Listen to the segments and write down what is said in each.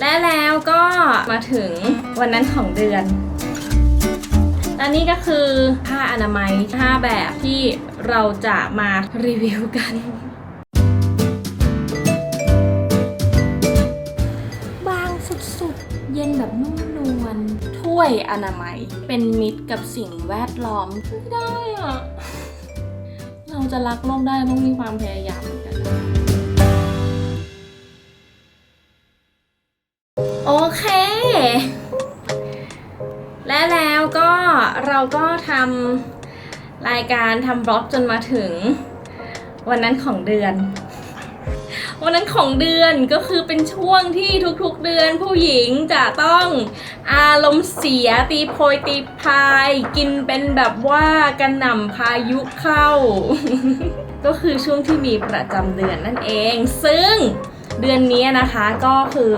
และแล้วก็มาถึงวันนั้นของเดือน และนี่ก็คือผ้าอนามัย5แบบที่เราจะมารีวิวกัน บางสุดๆ เย็นแบบนุ่มนวล ถ้วยอนามัย เป็นมิตรกับสิ่งแวดล้อมไม่ได้อะเราจะรักโลกได้ต้องมีความพยายามเหมือนกันนะ โอเค และแล้วก็เราก็ทำรายการทำบล็อกจนมาถึง วันนั้นของเดือน วันนั้นของเดือนก็คือเป็นช่วงที่ทุกๆเดือนผู้หญิงจะต้องอารมณ์เสียตีโพยตีพาย กินเป็นแบบว่ากระหน่ำพายุเข้า ก็คือช่วงที่มีประจำเดือนนั่นเอง ซึ่งเดือนนี้นะคะก็คือ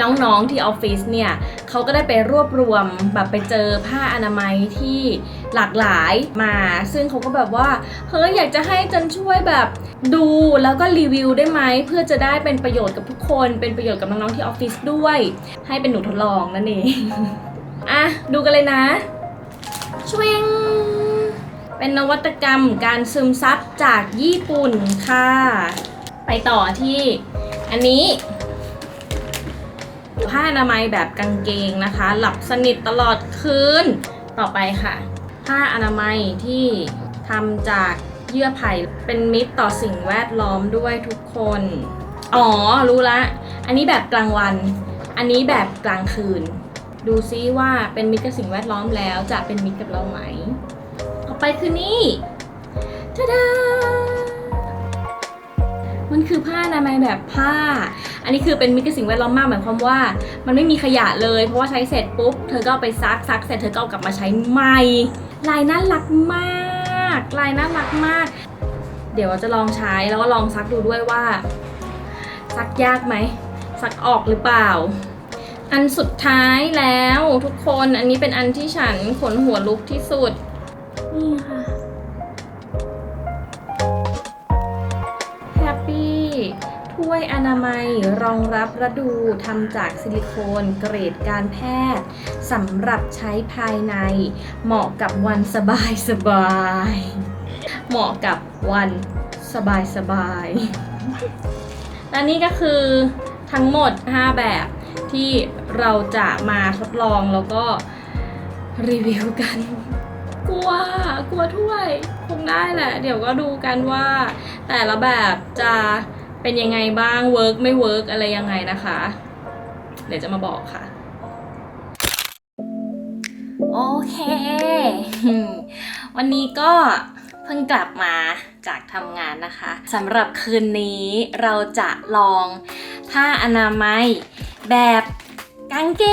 น้องๆที่ออฟฟิศเนี่ยเขาก็ได้ไปรวบรวมแบบไปเจอผ้าอนามัยที่หลากหลายมา ซึ่งเขาก็แบบว่าเฮ้ยอยากจะให้จันช่วยแบบดูแล้วก็รีวิวได้ไหมเพื่อจะได้เป็นประโยชน์กับทุกคน เป็นประโยชน์กับน้องๆที่ออฟฟิศด้วย ให้เป็นหนูทดลองนั่นเองอะดูกันเลยนะชวงเป็นนวัตกรรมการซึมซับจากญี่ปุ่นค่ะ ไปต่อที่อันนี้ ผ้าอนามัยแบบกางเกงนะคะ หลับสนิทตลอดคืน ต่อไปค่ะ ผ้าอนามัยที่ทำจากเยื่อไผ่เป็นมิตรต่อสิ่งแวดล้อมด้วยทุกคน อ๋อ รู้ละ อันนี้แบบกลางวัน อันนี้แบบกลางคืน ดูซิว่าเป็นมิตรกับสิ่งแวดล้อมแล้วจะเป็นมิตรกับเราไหม ต่อไปคือนี่ทาดา คือผ้าอนามัยแบบผ้า อันนี้คือเป็นมิตรกับสิ่งแวดล้อมมากหมายความว่า มันไม่มีขยะเลย เพราะว่าใช้เสร็จปุ๊บเธอก็ไปซักซักเสร็จเธอก็เอากลับมาใช้ใหม่ ลายน่ารักมากลายน่ารักมาก เดี๋ยวจะลองใช้แล้วก็ลองซักดูด้วยว่า ซักยากไหมซักออกหรือเปล่า อันสุดท้ายแล้วทุกคนอันนี้เป็นอันที่ฉันขนหัวลุกที่สุดนี่ค่ะ ถ้วยอนามัยรองรับระดูทำจากซิลิโคนเกรดการแพทย์สำหรับใช้ภายใน เหมาะกับวันสบายสบาย เหมาะกับวันสบายสบายและนี่ก็คือทั้งหมด 5 แบบที่เราจะมาทดลองแล้วก็รีวิวกัน กลัว กลัวถ้วย คงได้แหละ เดี๋ยวก็ดูกันว่าแต่ละแบบจะ เป็นยังไงบ้างเวิร์กไม่เวิร์กอะไรยังไงนะคะ เดี๋ยวจะมาบอกค่ะ โอเค วันนี้ก็เพิ่งกลับมาจากทำงานนะคะสำหรับคืนนี้เราจะลองผ้าอนามัยแบบกางเก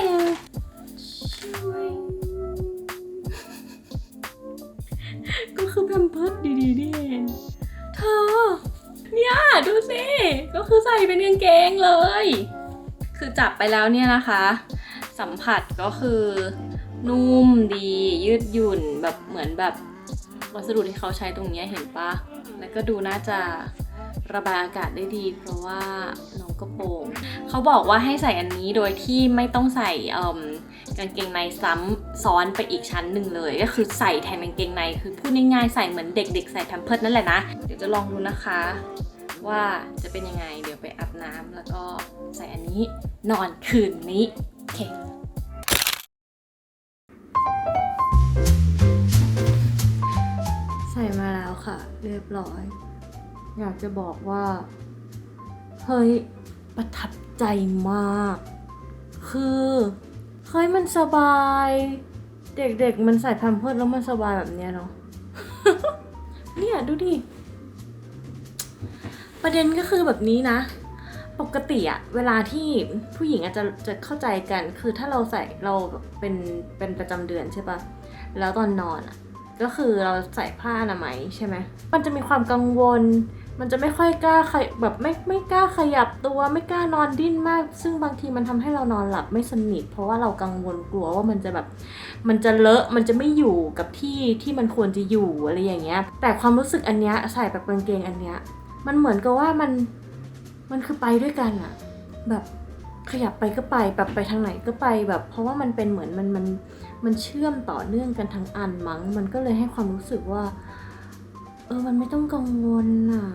งี่ยดูสิ ก็คือใส่เป็นกางเกงเลย คือจับไปแล้วเนี่ยนะคะ สัมผัสก็คือนุ่มดียืดหยุ่นแบบเหมือนแบบวัสดุที่เขาใช้ตรงนี้เห็นปะ แล้วก็ดูน่าจะระบายอากาศได้ดี เพราะว่าน้องกระโปรงเขาบอกว่าให้ใส่อันนี้โดยที่ไม่ต้องใส่เกางเกงในซ้ำซ้อนไปอีกชั้นหนึ่งเลย ก็คือใส่แทนกางเกงในคือพูดง่ายๆใส่เหมือนเด็ก ๆ ใส่แพมเพิร์ดนั่นแหละนะ เดี๋ยวจะลองดูนะคะ ว่าจะเป็นยังไงเดี๋ยวไปอาบน้ำแล้วก็ใส่อันนี้นอนคืนนี้โอเคใส่มาแล้วค่ะ เรียบร้อย อยากจะบอกว่า เฮ้ย ประทับใจมาก คือเฮ้ยมันสบาย เด็กๆมันใส่แพมเพิร์สแล้วมันสบายแบบเนี้ยเนาะเนี่ยดูดิ ประเด็นก็คือแบบนี้นะ ปกติอะเวลาที่ผู้หญิงอาจจะจะเข้าใจกัน คือถ้าเราใส่เราเป็นเป็นประจำเดือนใช่ปะแล้วตอนนอนอะก็คือเราใส่ผ้าอนามัยใช่ไหมมันจะมีความกังวล มันจะไม่ค่อยกล้าขยแบบไม่ไม่กล้าขยับตัวไม่กล้านอนดิ้นมาก ซึ่งบางทีมันทำให้เรานอนหลับไม่สนิท เพราะว่าเรากังวลกลัวว่ามันจะแบบ มันจะเลอะ มันจะไม่อยู่กับที่ที่มันควรจะอยู่อะไรอย่างเงี้ย แต่ความรู้สึกอันเนี้ยใส่แบบกางเกงอันเนี้ย มันเหมือนกับว่ามันมันคือไปด้วยกันอะแบบขยับไปก็ไปแบบไปทางไหนก็ไปแบบ เพราะว่ามันเป็นเหมือนมันมันมันเชื่อมต่อเนื่องกันทั้งอันมั้ง มันก็เลยให้ความรู้สึกว่า เออมันไม่ต้องกังวลอะ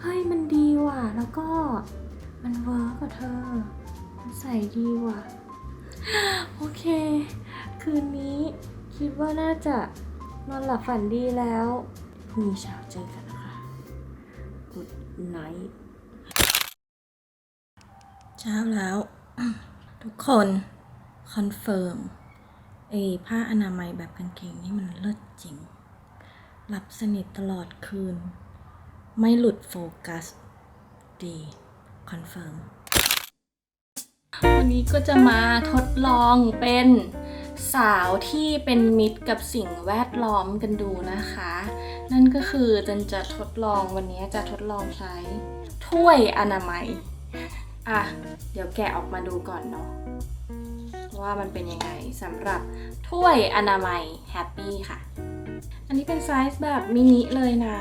เฮ้ยมันดีว่ะ แล้วก็มันเวิร์กกับเธอ มันใส่ดีว่ะ โอเค คืนนี้คิดว่าน่าจะนอนหลับฝันดีแล้วพรุ่งนี้เช้าเจอกัน night เช้าแล้ว ทุกคนคอนเฟิร์มไอ้ผ้าอนามัยแบบกางเกงนี่มันเลิศจริง หลับสนิทตลอดคืน ไม่หลุดโฟกัส ดีคอนเฟิร์มวันนี้ก็จะมาทดลองเป็นสาวที่เป็นมิตรกับสิ่งแวดล้อมกันดูนะคะ นั่นก็คือจันจะทดลองวันนี้จะทดลองใช้ถ้วยอนามัย อะ เดี๋ยวแกะออกมาดูก่อนเนาะว่ามันเป็นยังไงสำหรับถ้วยอนามัยแฮปปี้ค่ะ อันนี้เป็นไซส์แบบมินิเลยนะ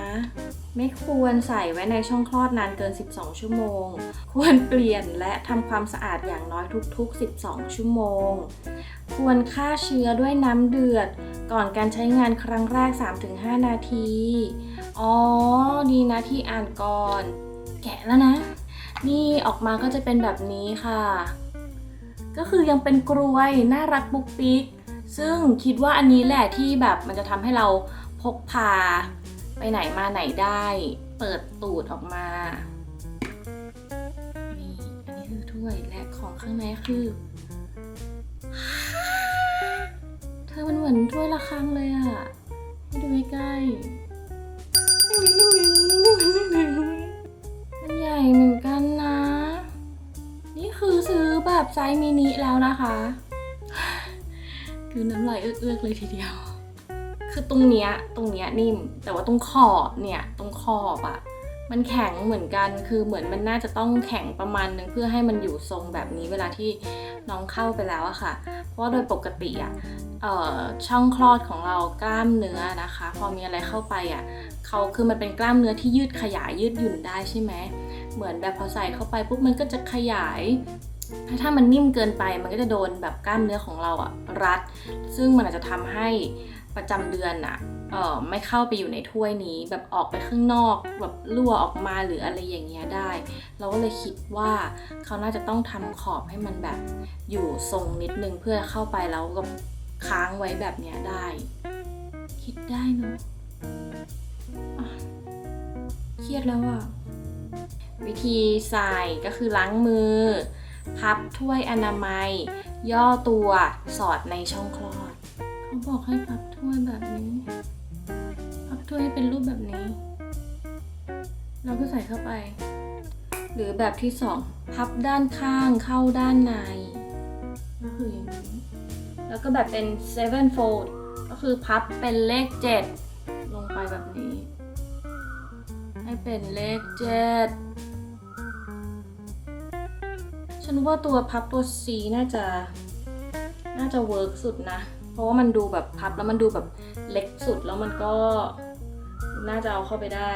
ไม่ควรใส่ไว้ในช่องคลอดนานเกิน 12 ชั่วโมง ควรเปลี่ยนและทำความสะอาดอย่างน้อยทุกๆ 12 ชั่วโมง ควรฆ่าเชื้อด้วยน้ำเดือด ก่อนการใช้งานครั้งแรก 3-5 นาที อ๋อ ดีนะที่อ่านก่อน แกะแล้วนะ นี่ออกมาก็จะเป็นแบบนี้ค่ะ ก็คือยังเป็นกรวย น่ารักปุกปิก ซึ่งคิดว่าอันนี้แหละที่แบบมันจะทำให้เราพกพา ไปไหนมาไหนได้ เปิดตูดออกมา นี่อันนี้คือถ้วยและของข้างในคือ เธอมันเหมือนถ้วยละครังเลยอะให้ดูใกล้มันใหญ่เหมือนกันนะ นี่คือซื้อแบบไซส์มินิแล้วนะคะ คือน้ำลายเอื้อกๆเลยทีเดียว คือตรงเนี้ยตรงเนี้ยนิ่ม แต่ว่าตรงขอบเนี่ยตรงขอบอะมันแข็งเหมือนกัน คือเหมือนมันน่าจะต้องแข็งประมาณนึงเพื่อให้มันอยู่ทรงแบบนี้เวลาที่น้องเข้าไปแล้วอะค่ะ เพราะว่าโดยปกติอะออช่องคลอดของเรากล้ามเนื้อนะคะ พอมีอะไรเข้าไปอะเขาคือมันเป็นกล้ามเนื้อที่ยืดขยายยืดหยุ่นได้ใช่ไหมเหมือนแบบพอใส่เข้าไปปุ๊บมันก็จะขยาย ถ้ามันนิ่มเกินไปมันก็จะโดนแบบกล้ามเนื้อของเราอะรัด ซึ่งมันอาจจะทำให้ ประจำเดือนอะเออไม่เข้าไปอยู่ในถ้วยนี้ แบบออกไปข้างนอกแบบรั่วออกมาหรืออะไรอย่างเงี้ยได้ เราก็เลยคิดว่าเขาน่าจะต้องทำขอบให้มันแบบอยู่ทรงนิดนึงเพื่อเข้าไปแล้วก็ค้างไว้แบบเนี้ยได้ คิดได้เนอะะเครียดแล้วอะวิธีใส่ก็คือล้างมือ พับถ้วยอนามัย ย่อตัวสอดในช่องคลอด เขาบอกให้พับถ้วยแบบนี้ พับถ้วยให้เป็นรูปแบบนี้ เราก็ใส่เข้าไป หรือแบบที่สองพับด้านข้างเข้าด้านใน ก็คืออย่างนี้ แล้วก็แบบเป็น seven fold ก็คือพับเป็นเลขเจ็ดลงไปแบบนี้ ให้เป็นเลขเจ็ดฉันว่าตัวพับตัว C น่าจะน่าจะเวิร์กสุดนะ เพราะว่ามันดูแบบพับแล้วมันดูแบบเล็กสุดแล้วมันก็น่าจะเอาเข้าไปได้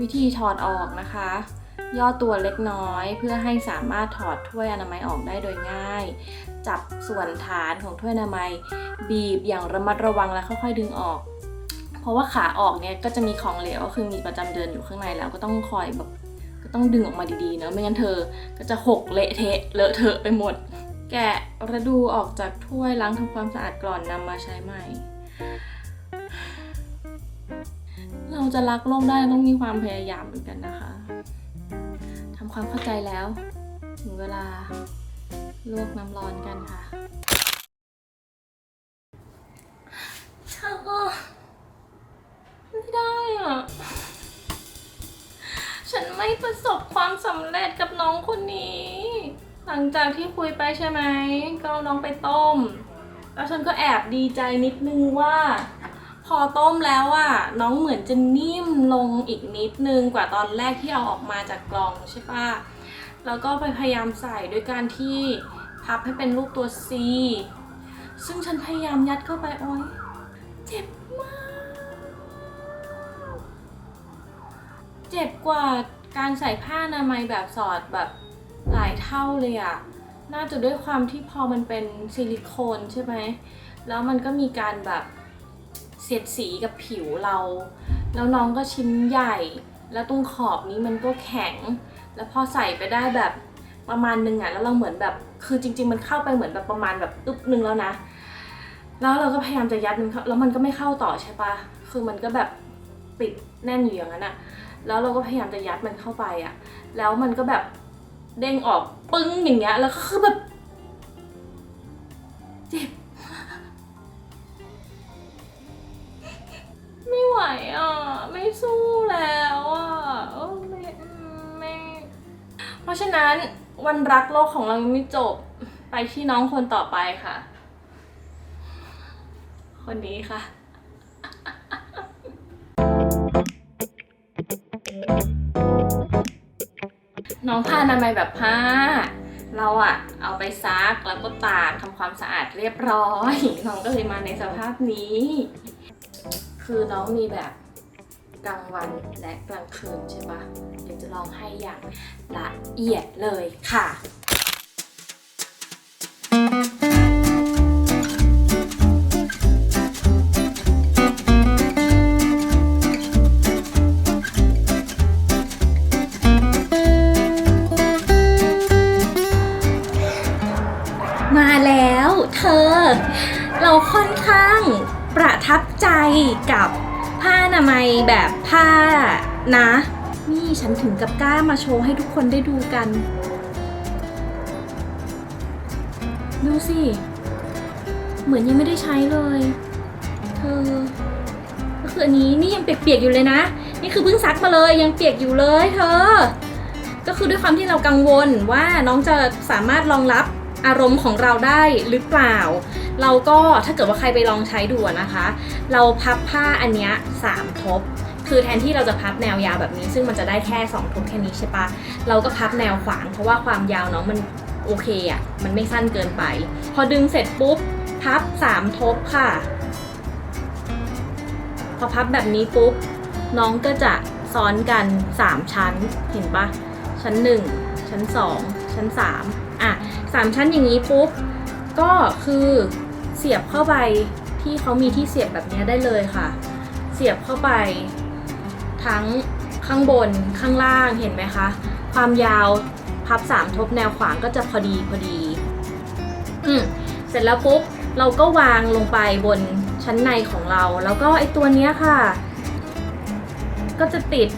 วิธีถอดออกนะคะ ย่อตัวเล็กน้อย เพื่อให้สามารถถอดถ้วยอนามัยออกได้โดยง่าย จับส่วนฐานของถ้วยอนามัย บีบอย่างระมัดระวังแล้วค่อยๆดึงออก เพราะว่าขาออกเนี่ยก็จะมีของเหลวก็คือมีประจำเดือนอยู่ข้างในแล้วก็ต้องคอยแบบก็ต้องดึงออกมาดีๆเนอะไม่งั้นเธอก็จะหกเละเทะเลอะเทอะไปหมด แกะระดูออกจากถ้วยล้างทำความสะอาดก่อนนำมาใช้ใหม่ เราจะรักโลกได้ต้องมีความพยายามเหมือนกันนะคะทำความเข้าใจแล้ว ถึงเวลาลวกน้ำร้อนกันค่ะเธอไม่ได้อะ ฉันไม่ประสบความสำเร็จกับน้องคนนี้ หลังจากที่คุยไปใช่ไหมก็เอาน้องไปต้ม แล้วฉันก็แอบดีใจนิดนึงว่า พอต้มแล้วอะน้องเหมือนจะนิ่มลงอีกนิดนึงกว่าตอนแรกที่เอาออกมาจากกล่องใช่ปะแล้วก็ไปพยายามใส่ด้วยการที่พับให้เป็นรูปตัว C ซึ่งฉันพยายามยัดเข้าไปโอ้ยเจ็บมาก เจ็บกว่าการใส่ผ้าอนามัยแบบสอดแบบ หลายเท่าเลยอะน่าจะด้วยความที่พอมันเป็นซิลิโคนใช่ไหม แล้วมันก็มีการแบบเสียดสีกับผิวเรา แล้วน้องก็ชิ้นใหญ่ แล้วตรงขอบนี้มันก็แข็ง แล้วพอใส่ไปได้แบบประมาณนึงอะแล้วเราเหมือนแบบ คือจริง ๆ มันเข้าไปเหมือนแบบประมาณแบบอึ๊บนึงแล้วนะ แล้วเราก็พยายามจะยัดมันเข้าแล้วมันก็ไม่เข้าต่อใช่ปะคือมันก็แบบติดแน่นอยู่อย่างนั้นอะแล้วเราก็พยายามจะยัดมันเข้าไปอะแล้วมันก็แบบ เด้งออกปึ้งอย่างเงี้ย แล้วก็คือแบบเจ็บไม่ไหวอะ ไม่สู้แล้วอะไม่ไม่ เพราะฉะนั้นวันรักโลกของเรายังไม่จบไปที่น้องคนต่อไปค่ะ คนนี้ค่ะ น้องผ้าอนามัยแบบผ้า เราอะเอาไปซักแล้วก็ตากทำความสะอาดเรียบร้อย น้องก็เลยมาในสภาพนี้ คือน้องมีแบบกลางวันและกลางคืนใช่ปะเดี๋ยวจะลองให้อย่างละเอียดเลยค่ะ เธอ เราค่อนข้างประทับใจกับผ้าอนามัยแบบผ้านะ นี่ฉันถึงกับกล้ามาโชว์ให้ทุกคนได้ดูกัน ดูสิ เหมือนยังไม่ได้ใช้เลย เธอ ก็คืออันนี้นี่ยังเปียกๆอยู่เลยนะ นี่คือเพิ่งซักมาเลยยังเปียกอยู่เลยเธอ ก็คือด้วยความที่เรากังวลว่าน้องจะสามารถรองรับ อารมณ์ของเราได้หรือเปล่า เราก็ถ้าเกิดว่าใครไปลองใช้ดูนะคะ เราพับผ้าอันเนี้ยสามทบ คือแทนที่เราจะพับแนวยาวแบบนี้ ซึ่งมันจะได้แค่ 2ทบแค่นี้ใช่ปะเราก็พับแนวขวาง เพราะว่าความยาวเน้องมันโอเคอะ มันไม่สั้นเกินไป พอดึงเสร็จปุ๊บ พับ 3 ทบค่ะ พอพับแบบนี้ปุ๊บ น้องก็จะซ้อนกัน 3 ชั้น เห็นปะชั้น 1 ชั้น 2 ชั้น 3 อะสามชั้นอย่างนี้ปุ๊บก็คือเสียบเข้าไปที่เขามีที่เสียบแบบนี้ได้เลยค่ะ เสียบเข้าไปทั้งข้างบนข้างล่างเห็นไหมคะ ความยาวพับ 3 ทบแนวขวางก็จะพอดีพอดี อืมเสร็จแล้วปุ๊บเราก็วางลงไปบนชั้นในของเรา แล้วก็ไอตัวเนี้ยค่ะ ก็จะติด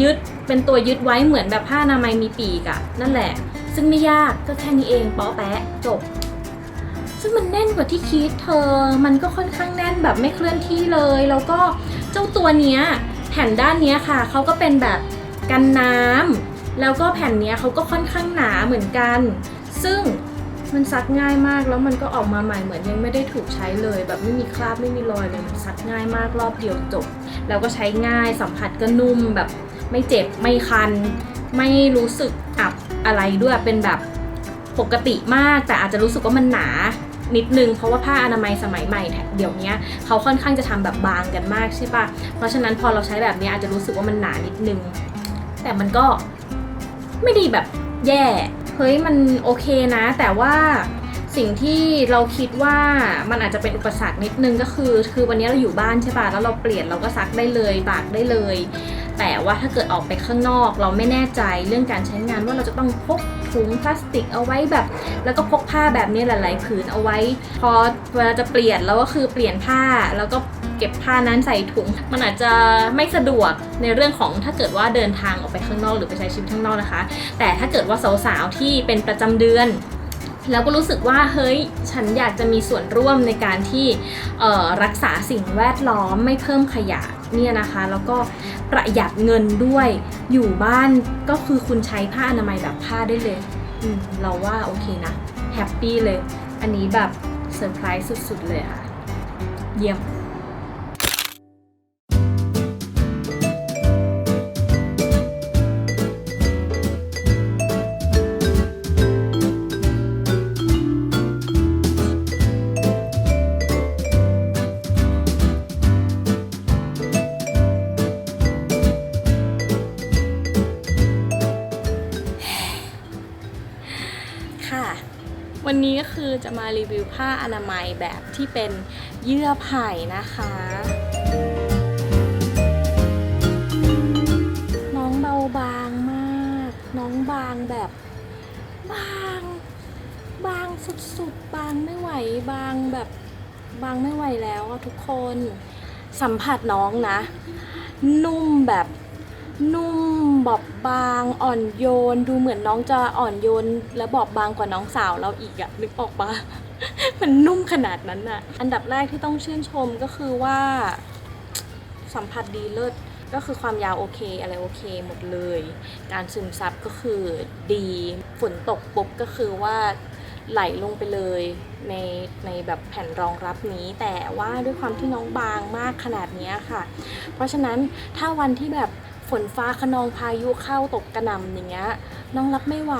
ยึดเป็นตัวยึดไว้เหมือนแบบผ้านามัยมีปีกอะนั่นแหละ ซึ่งไม่ยากก็แค่นี้เองป๊ะแปะจบ ซึ่งมันแน่นกว่าที่คิดเธอ มันก็ค่อนข้างแน่นแบบไม่เคลื่อนที่เลย แล้วก็เจ้าตัวเนี้ยแผ่นด้านเนี้ยค่ะเขาก็เป็นแบบกันน้ำแล้วก็แผ่นเนี้ยเขาก็ค่อนข้างหนาเหมือนกัน ซึ่งมันซักง่ายมากแล้วมันก็ออกมาใหม่เหมือนยังไม่ได้ถูกใช้เลย แบบไม่มีคราบไม่มีรอยเลยมันซักง่ายมากรอบเดียวจบ แล้วก็ใช้ง่ายสัมผัสก็นุ่มแบบไม่เจ็บไม่คัน ไม่รู้สึกอับ อะไรด้วยเป็นแบบปกติมาก แต่อาจจะรู้สึกว่ามันหนานิดนึงเพราะว่าผ้าอนามัยสมัยใหม่เดี๋ยวนี้เขาค่อนข้างจะทำแบบบางกันมากใช่ปะเพราะฉะนั้นพอเราใช้แบบนี้อาจจะรู้สึกว่ามันหนานิดนึง แต่มันก็ไม่ดีแบบแย่เฮ้ยมันโอเคนะ แต่ว่าสิ่งที่เราคิดว่ามันอาจจะเป็นอุปสรรคนิดนึงก็คือ คือวันนี้เราอยู่บ้านใช่ปะแล้วเราเปลี่ยนเราก็ซักได้เลยตากได้เลย แต่ว่าถ้าเกิดออกไปข้างนอก เราไม่แน่ใจเรื่องการใช้งานว่าเราจะต้องพกถุงพลาสติกเอาไว้แบบ แล้วก็พกผ้าแบบนี้หลาย ๆ ผืนเอาไว้ พอเวลาจะเปลี่ยนแล้วก็คือเปลี่ยนผ้าแล้วก็เก็บผ้านั้นใส่ถุง มันอาจจะไม่สะดวกในเรื่องของถ้าเกิดว่าเดินทางออกไปข้างนอกหรือไปใช้ชีวิตข้างนอกนะคะ แต่ถ้าเกิดว่าสาวๆที่เป็นประจำเดือนแล้วก็รู้สึกว่าเฮ้ยฉันอยากจะมีส่วนร่วมในการที่รักษาสิ่งแวดล้อมไม่เพิ่มขยะ เนี่ยนะคะ แล้วก็ประหยัดเงินด้วยอยู่บ้านก็คือคุณใช้ผ้าอนามัยแบบผ้าได้เลยอืเราว่าโอเคนะแฮปปี้เลย อันนี้แบบเซอร์ไพรส์สุดๆเลยค่ะ เยี่ยม มารีวิวผ้าอนามัยแบบที่เป็นเยื่อไผ่นะคะน้องเบาบางมาก น้องบางแบบ บาง บางสุดๆ บางไม่ไหว บางแบบบางไม่ไหวแล้วอะทุกคน สัมผัสน้องนะ นุ่มแบบ นุ่มบอบบางอ่อนโยน ดูเหมือนน้องจะอ่อนโยน และบอบบางกว่าน้องสาวเราอีกอะนึกออกปะ มันนุ่มขนาดนั้นอะอันดับแรกที่ต้องชื่นชมก็คือว่า สัมผัสดีเลิศก็คือความยาวโอเคอะไรโอเคหมดเลย การซึมซับก็คือดีฝนตกปุ๊บก็คือว่าไหลลงไปเลยในในแบบแผ่นรองรับนี้ แต่ว่าด้วยความที่น้องบางมากขนาดนี้ค่ะ เพราะฉะนั้นถ้าวันที่แบบ ฝนฟ้าขนองพายุเข้าตกกระหน่ำอย่างเงี้ยน้องรับไม่ไหว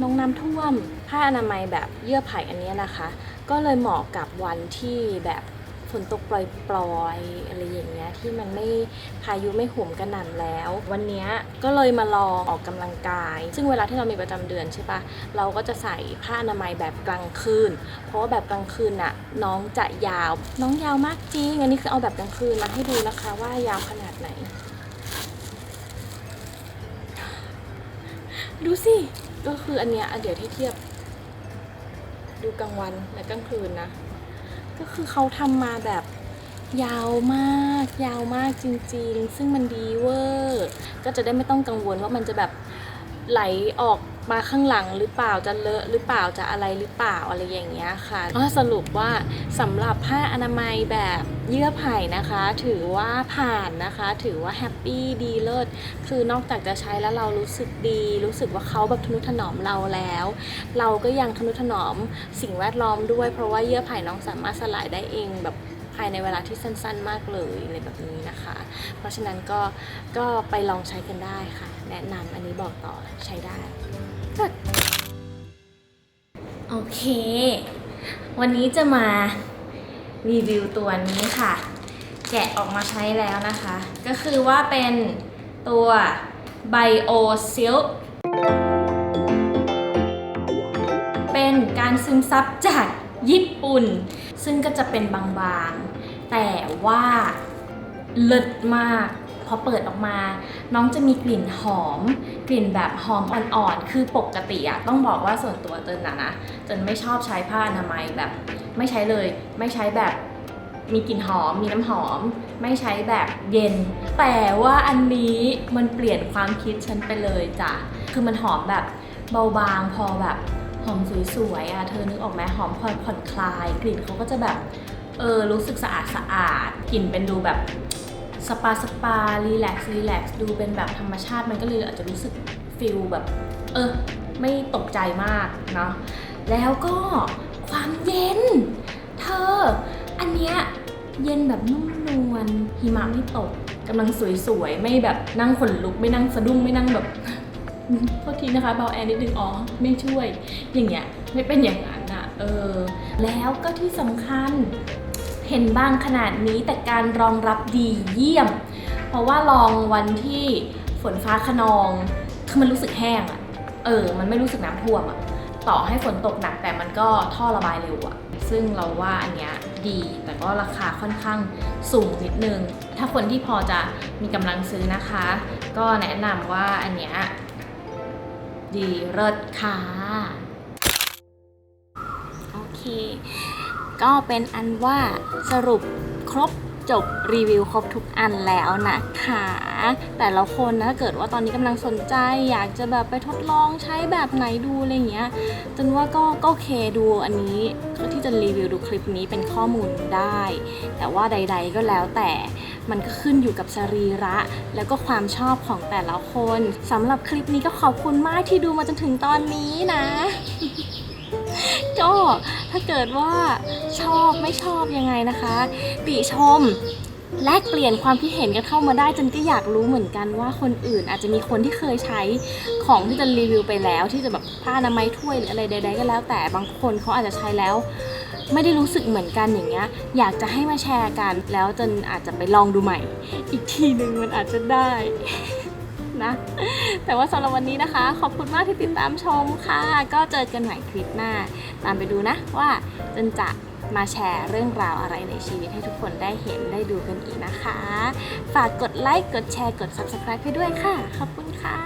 น้องน้ำท่วม ผ้าอนามัยแบบเยื่อไผ่อันนี้นะคะ ก็เลยเหมาะกับวันที่แบบฝนตกปล่อยๆอะไรอย่างเงี้ยที่มันไม่พายุไม่ห่มกระหน่ำแล้ว วันเนี้ยก็เลยมาลองออกกำลังกาย ซึ่งเวลาที่เรามีประจำเดือนใช่ปะเราก็จะใส่ผ้าอนามัยแบบกลางคืน เพราะว่าแบบกลางคืนน่ะน้องจะยาว น้องยาวมากจริง อันนี้คือเอาแบบกลางคืนมาให้ดูนะคะว่ายาวขนาดไหน ดูสิ ก็คืออันเนี้ยอะเดี๋ยวที่เทียบ ดูกลางวันและกลางคืนนะ ก็คือเขาทำมาแบบยาวมาก ยาวมากจริง ๆ ซึ่งมันดีเวอร์ ก็จะได้ไม่ต้องกังวลว่ามันจะแบบไหลออก มาข้างหลังหรือเปล่าจะเลอะหรือเปล่าจะอะไรหรือเปล่าอะไรอย่างเงี้ยค่ะก็สรุปว่าสำหรับผ้าอนามัยแบบเยื่อไผ่นะคะ ถือว่าผ่านนะคะ ถือว่าแฮปปี้ดีเลิศคือนอกจากจะใช้แล้วเรารู้สึกดี รู้สึกว่าเขาแบบทนุถนอมเราแล้ว เราก็ยังทนุถนอมสิ่งแวดล้อมด้วย เพราะว่าเยื่อไผ่น้องสามารถสลายได้เองแบบภายในเวลาที่สั้นๆ มากเลยอะไรแบบนี้นะคะ เพราะฉะนั้นก็ก็ไปลองใช้กันได้ค่ะ แนะนำอันนี้บอกต่อใช้ได้ โอเค วันนี้จะมารีวิวตัวนี้ค่ะ แกะออกมาใช้แล้วนะคะ ก็คือว่าเป็นตัว Bio Silk เป็นการซึมซับจากญี่ปุ่น ซึ่งก็จะเป็นบางๆ แต่ว่าเลิศมาก พอเปิดออกมา น้องจะมีกลิ่นหอม กลิ่นแบบหอมอ่อนๆ คือปกติอะต้องบอกว่าส่วนตัวเตินนะนะเตินไม่ชอบใช้ผ้าอนามัยแบบ ไม่ใช้เลย ไม่ใช้แบบมีกลิ่นหอม มีน้ำหอม ไม่ใช้แบบเย็น แต่ว่าอันนี้มันเปลี่ยนความคิดฉันไปเลยจ้ะ คือมันหอมแบบเบาบางพอแบบหอมสวยๆอะ เธอนึกออกไหมหอมผ่อนผ่อนคลาย กลิ่นเขาก็จะแบบ เออ รู้สึกสะอาดสะอาด กลิ่นเป็นดูแบบ สปาสปารีแลกซ์รีแลกซ์ดูเป็นแบบธรรมชาติมันก็เลยอาจจะรู้สึกฟิลแบบ เออ ไม่ตกใจมากเนาะแล้วก็ความเย็น เธอ อันเนี้ยเย็นแบบนุ่มนวลหิมะไม่ตกกำลังสวยๆ ไม่แบบนั่งขนลุก ไม่นั่งสะดุ้งไม่นั่งแบบโทษทีนะคะเบาแอร์นิดนึงอ๋อไม่ช่วย อย่างเงี้ยไม่เป็นอย่างนั้นอะเออ แล้วก็ที่สำคัญ เห็นบ้างขนาดนี้แต่การรองรับดีเยี่ยม เพราะว่าลองวันที่ฝนฟ้าขนองคือมันรู้สึกแห้งอะเออ มันไม่รู้สึกน้ำท่วมอะต่อให้ฝนตกหนักแต่มันก็ท่อระบายเร็วอะซึ่งเราว่าอันเนี้ยดีแต่ก็ราคาค่อนข้างสูงนิดนึง ถ้าคนที่พอจะมีกำลังซื้อนะคะ ก็แนะนำว่าอันเนี้ยดีเลิศค่ะ โอเค ก็เป็นอันว่าสรุปครบจบรีวิวครบทุกอันแล้วนะคะ แต่ละคนนะถ้าเกิดว่าตอนนี้กำลังสนใจ อยากจะแบบไปทดลองใช้แบบไหนดูอะไรเงี้ยจนว่าก็ก็โอเคดูอันนี้ที่จะรีวิวดูคลิปนี้เป็นข้อมูลได้ แต่ว่าใด ๆ ก็แล้วแต่มันก็ขึ้นอยู่กับสรีระ แล้วก็ความชอบของแต่ละคนสำหรับคลิปนี้ก็ขอบคุณมากที่ดูมาจนถึงตอนนี้นะก็ถ้าเกิดว่า ชอบไม่ชอบยังไงนะคะ ติชม แลกเปลี่ยนความคิดเห็นกันเข้ามาได้จนก็อยากรู้เหมือนกันว่าคนอื่นอาจจะมีคนที่เคยใช้ของที่จะรีวิวไปแล้ว ที่จะแบบผ้าอนามัยถ้วยหรืออะไรใด ๆ ก็แล้ว แต่บางคนเขาอาจจะใช้แล้ว ไม่ได้รู้สึกเหมือนกันอย่างเงี้ยอยากจะให้มาแชร์กัน แล้วจนอาจจะไปลองดูใหม่ อีกทีหนึ่งมันอาจจะได้นะแต่ว่าสำหรับวันนี้นะคะ ขอบคุณมากที่ติดตามชมค่ะ ก็เจอกันใหม่คลิปหน้า ตามไปดูนะว่าจนจะ มาแชร์เรื่องราวอะไรในชีวิตให้ทุกคนได้เห็นได้ดูกันอีกนะคะ ฝากกดไลค์ กดแชร์ กด subscribe ให้ด้วยค่ะ ขอบคุณค่ะ